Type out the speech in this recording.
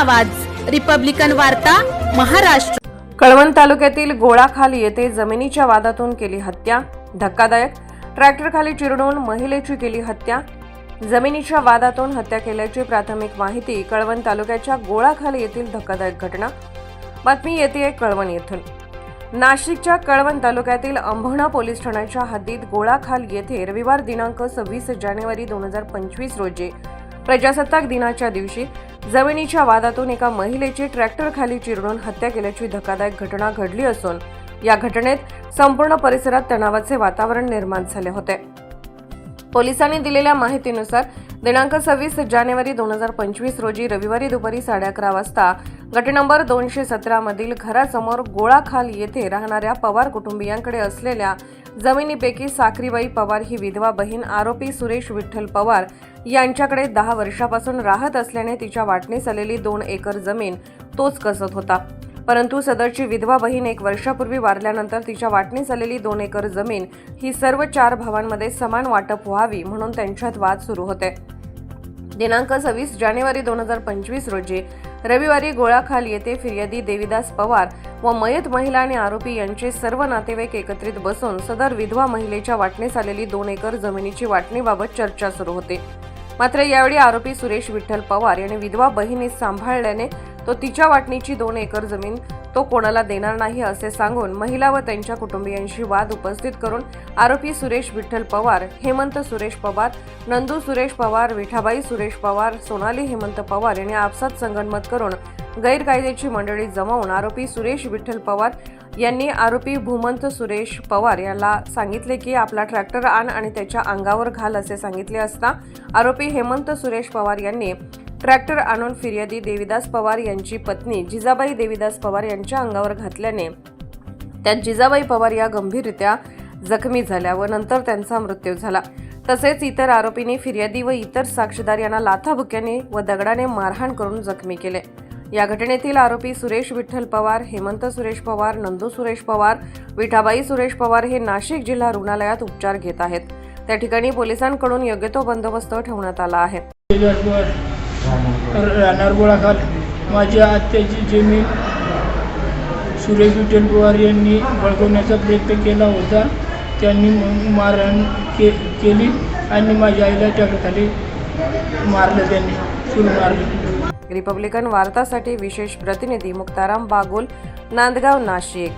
आवाज. रिपब्लिकन वार्ता महाराष्ट्र. कळवण तालुक्यातील गोळाखाल येथे जमिनीच्या वादातून केली हत्या. धक्कादायक. ट्रॅक्टरखाली चिरडून महिलेची केली हत्या. जमिनीच्या वादातून हत्या केल्याची प्राथमिक माहिती कळवण तालुक्याच्या गोळाखाल येथील धक्कादायक घटना. बातमी येते कळवण येथून. नाशिकच्या कळवण तालुक्यातील अंभणा पोलीस ठाण्याच्या हद्दीत गोळाखाल येथे रविवार दिनांक सव्वीस जानेवारी दोन हजार पंचवीस रोजी प्रजासत्ताक दिनाच्या दिवशी जमिनीच्या वादातून एका महिलेची ट्रॅक्टर खाली चिरडून हत्या केल्याची धक्कादायक घटना घडली असून या घटनेत संपूर्ण परिसरात तणावाचे वातावरण निर्माण झाले होते. पोलिसांनी दिलेल्या माहितीनुसार दिनांक सव्वीस जानेवारी दोन हजार पंचवीस रोजी रविवारी दुपारी साडे अकरा वाजता गट नंबर दोनशे सतरा मधील घरासमोर गोळाखाल येथे राहणाऱ्या पवार कुटुंबियांकडे असलेल्या जमिनीपैकी साखरीबाई पवार ही विधवा बहीण आरोपी सुरेश विठ्ठल पवार यांच्याकडे दहा वर्षापासून राहत असल्याने तिच्या वाटणीस आलेली दोन एकर जमीन तोच कसत होता. परंतु सदरची विधवा बहीण एक वर्षापूर्वी वारल्यानंतर तिच्या वाटणीस आलेली दोन एकर जमीन ही सर्व चार भावांमध्ये समान वाटप व्हावी म्हणून त्यांच्यात वाद सुरू होते. दिनांक सव्वीस जानेवारी दोन हजार पंचवीस रोजी रविवारी गोळाखाल येथे फिर्यादी देविदास पवार व मयत महिला आणि आरोपी यांचे सर्व नातेवाईक एकत्रित बसून सदर विधवा महिलेच्या वाटणीस आलेली दोन एकर जमिनीची वाटणीबाबत चर्चा सुरू होते. मात्र यावेळी आरोपी सुरेश विठ्ठल पवार यांनी विधवा बहिणी सांभाळल्याने तो तिच्या वाटणीची दोन एकर जमीन तो कोणाला देणार नाही असे सांगून महिला व त्यांच्या कुटुंबियांशी वाद उपस्थित करून आरोपी सुरेश विठ्ठल पवार हेमंत सुरेश पवार नंदू सुरेश पवार विठाबाई सुरेश पवार सोनाली हेमंत पवार यांनी आपसात संगनमत करून गैरकायदेची मंडळी जमावून आरोपी सुरेश विठ्ठल पवार यांनी आरोपी भूमंत सुरेश पवार याला सांगितले की आपला ट्रॅक्टर आण आणि त्याच्या अंगावर घाल असे सांगितले असता आरोपी हेमंत सुरेश पवार यांनी ट्रॅक्टर आणून फिर्यादी देविदास पवार यांची पत्नी जिजाबाई देविदास पवार यांच्या अंगावर घातल्याने त्यात जिजाबाई पवार या गंभीररित्या जखमी झाल्या व नंतर त्यांचा मृत्यू झाला. तसेच इतर आरोपींनी फिर्यादी व इतर साक्षीदार यांना लाथाबुक्याने व दगडाने मारहाण करून जखमी केले. या घटनेतील आरोपी सुरेश विठ्ठल पवार हेमंत सुरेश पवार नंदू सुरेश पवार विठाबाई सुरेश पवार हे नाशिक जिल्हा रुग्णालयात उपचार घेत आहेत. त्या ठिकाणी पोलिसांकडून योग्य तो बंदोबस्त ठेवण्यात आला आहे. राहणार माझ्या आत्याची जमीन सुरेश विठ्ठल पवार यांनी बळकवण्याचा प्रयत्न केला होता. त्यांनी मारण मारहाण के केली आणि माझ्या आईला त्याखाली मारलं त्यांनी. सुरू मारलं. रिपब्लिकन वार्तासाठी विशेष प्रतिनिधी मुक्ताराम बागुल नांदगाव नाशिक.